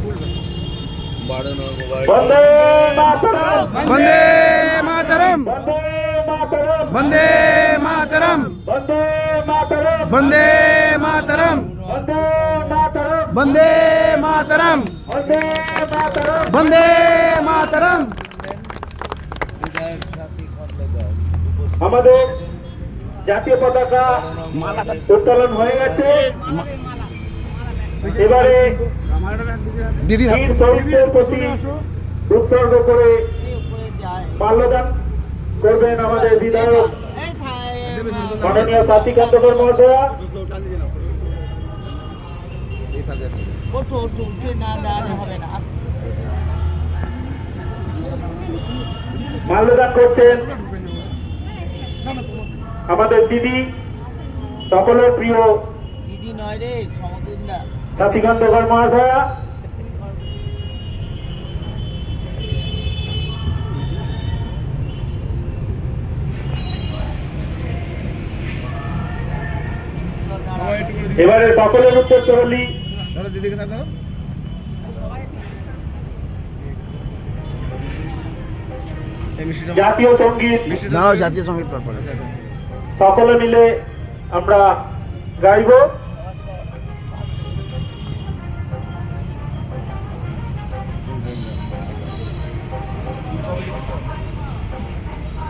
वंदे मातरम वंदे मातरम वंदे मातरम वंदे मातरम वंदे मातरम वंदे मातरम वंदे मातरम আমাদের জাতীয় পতাকা উত্তোলন হয়ে গেছে এবারে প্রতি উৎসর্গ করে মাল্যদান করবেন আমাদের বিধায়ক। মাননীয় মাল্যদান করছেন আমাদের দিদি সকলের প্রিয় দিদি নয় রে এবারে সকলের উত্তর চলি না জাতীয় সংগীত। জাতীয় সংগীত সকলে মিলে আমরা গাইব।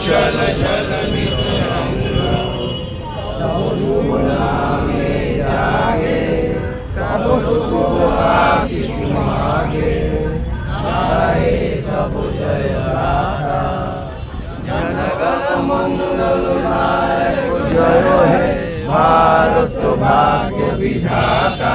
उज्जल जल नितरंगा यमुना में जागे तब शुभ आशीष मागे गाए तब जय गाथा जनगण मंगल नायक जय हे भारत भाग्य विधाता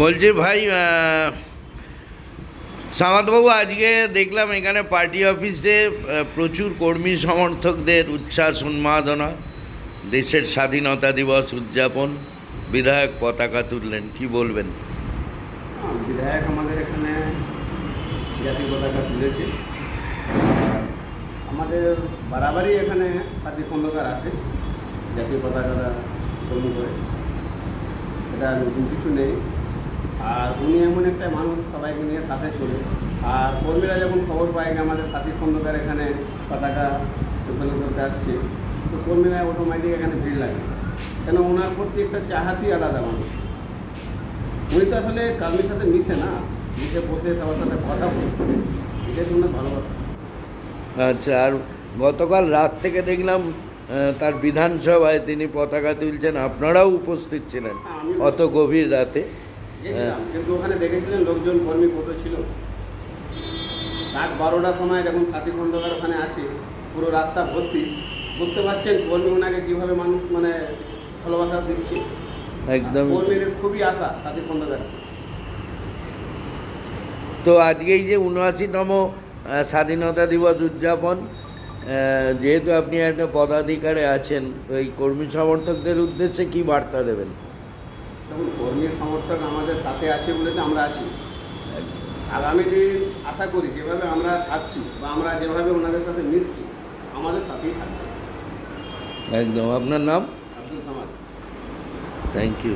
বলছি ভাই সামাদবাবু আজকে দেখলাম এখানে পার্টি অফিসে প্রচুর কর্মী সমর্থকদের উচ্ছ্বাস, উন্মাদনা। দেশের স্বাধীনতা দিবস উদযাপন, বিধায়ক পতাকা তুললেন, কি বলবেন? বিধায়ক আমাদের এখানে জাতীয় পতাকা তুলেছে। আমাদের বারাবারই এখানে সাথী খন্দকার আসে জাতীয় পতাকাটা উত্তোলন করে। এটা নতুন কিছু নেই। উনি এমন একটা মানুষ সবাইকে নিয়ে সাথে চলে। আর কর্মীরা যখন খবর পায় যে আমাদের সাথী খন্দকার এখানে পতাকা উত্তোলন করতে আসছে তো কর্মীরা অটোমেটিক এখানে ভিড় লাগে। কেন ওনার প্রতি একটা চাহাতি আলাদা মানুষ। উনি তো আসলে কর্মীর সাথে মিশে না মিশে বসে সবার সাথে কথা বলে। এটাই তো ওনার ভালোবাসা। আচ্ছা আর গতকাল রাত থেকে দেখলাম তার বিধানসভায় তিনি পতাকা তুলছেন। আপনারাও উপস্থিত ছিলেন অত গভীর রাতে। কিন্তু ওখানে দেখেছিলেন লোকজন কর্মী কত ছিল? রাত বারোটার সময় যখন সাথী খন্দকার ওখানে আছে পুরো রাস্তা ভর্তি বুঝতে পারছেন কর্মী ওনাকে কীভাবে মানুষ মানে ভালোবাসা দিচ্ছে? একদম। কর্মীদের খুবই আশা সাথী খন্দকার তো আজকে এই যে উনআশিতম স্বাধীনতা দিবস উদযাপন যেহেতু আপনি একটা পদাধিকারে আছেন তো এই কর্মী সমর্থকদের উদ্দেশ্যে কি বার্তা দেবেন? দেখুন কর্মীর সমর্থক আমাদের সাথে আছে বলে তো আমরা আছি। আগামী দিন আশা করি যেভাবে আমরা থাকছি বা আমরা যেভাবে ওনাদের সাথে মিশছি আমাদের সাথেই থাকবে। একদম। আপনার নাম? আব্দুল সামাদ। Thank you